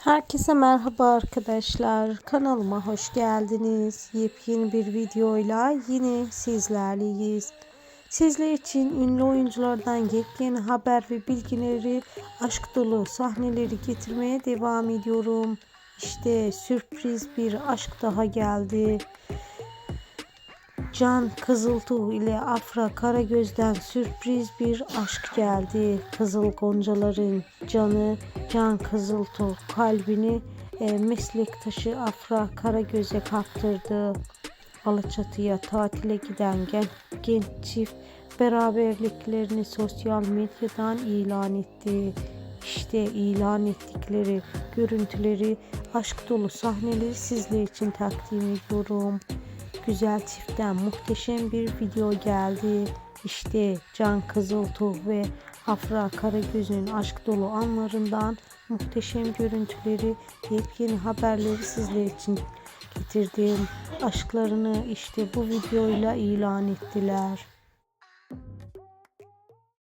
Herkese merhaba arkadaşlar. Kanalıma hoş geldiniz. Yepyeni bir videoyla yine sizlerleyiz. Sizler için ünlü oyunculardan yepyeni haber ve bilgileri, aşk dolu sahneleri getirmeye devam ediyorum. İşte sürpriz bir aşk daha geldi. Can Kızıltuğ ile Afra Karagöz'den sürpriz bir aşk geldi. Kızıl Goncaların canı Can Kızıltuğ kalbini e, meslektaşı Afra Karagöz'e kaptırdı. Alaçatı'ya tatile giden genç, genç çift beraberliklerini sosyal medyadan ilan etti. İşte ilan ettikleri görüntüleri, aşk dolu sahneleri sizler için takdim ediyorum güzel çiftten muhteşem bir video geldi. İşte Can Kızıltuğ ve Afra Karagöz'ün aşk dolu anlarından muhteşem görüntüleri, yepyeni haberleri sizler için getirdim. Aşklarını işte bu videoyla ilan ettiler.